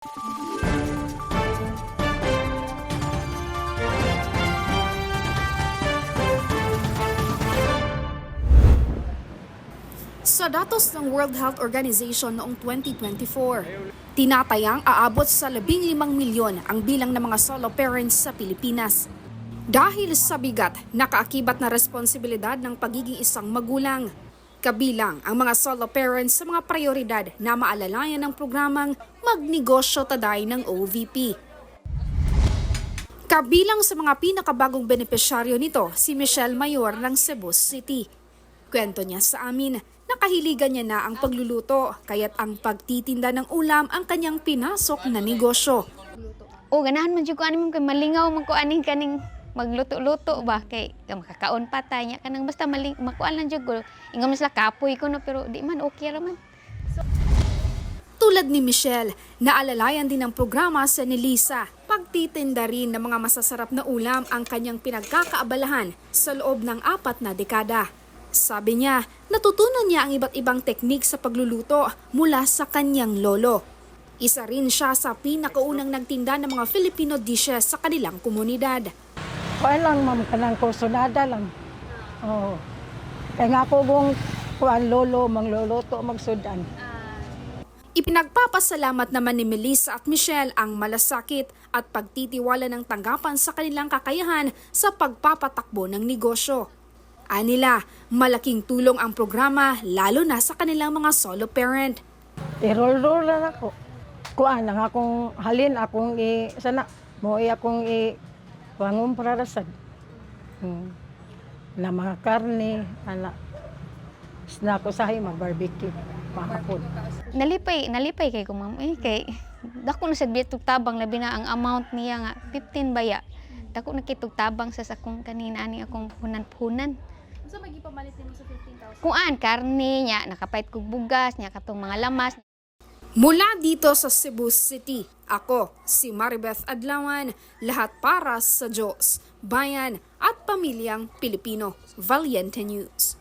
Sa datos ng World Health Organization noong 2024, tinatayang aabot sa 15 milyon ang bilang ng mga solo parents sa Pilipinas. Dahil sa bigat, nakaakibat na responsibilidad ng pagiging isang magulang. Kabilang ang mga solo parents sa mga prioridad na maalalayan ng programang Magnegosyo Taday ng OVP. Kabilang sa mga pinakabagong benepisyaryo nito si Michelle Mayor ng Cebu City. Kwento niya sa amin, nakahiligan niya na ang pagluluto, kaya't ang pagtitinda ng ulam ang kanyang pinasok na negosyo. O ganahan man jud ko ani mo kay malingaw man ko aning kaning magluto-luto ba kay ka makakaon pa ta nya kanang basta maling makuan lang jud. Ingam sila kapoy ko no pero di man okay ra man. Tulad ni Michelle, naalalayan din ng programa sa ni Lisa. Pagtitinda rin ng mga masasarap na ulam ang kanyang pinagkakaabalahan sa loob ng apat na dekada. Sabi niya, natutunan niya ang iba't ibang teknik sa pagluluto mula sa kanyang lolo. Isa rin siya sa pinakaunang nagtinda ng mga Filipino dishes sa kanilang komunidad. Kuan lang ma'am, kanang kursunada lang. Oo. Kaya nga po kung kuan lolo, mangluluto, magsudan. Ipinagpapasalamat naman ni Melissa at Michelle ang malasakit at pagtitiwala ng tanggapan sa kanilang kakayahan sa pagpapatakbo ng negosyo. Anila, malaking tulong ang programa lalo na sa kanilang mga solo parent. I-roll-roll lang ako. Kuan lang akong halin, akong i, sana, mo i akong i, pangong prarasad. Hmm. Na mga karne, ana, snack usahay, mag-barbecue, mahapon. Nalipay nalipay kay ko ma'am eh kay dako na sa bitog tabang labi na ang amount niya nga 15 baya. Dako na kitog tabang sa sakong kanina ani akong punan-punan. So magipamalit mo sa 15,000? Kuan karne niya nakapait kog bugas niya katong mga lamas Mula dito sa Cebu City, ako si Maribeth Adlawan, lahat para sa Diyos, bayan at pamilyang Pilipino. Valiente News.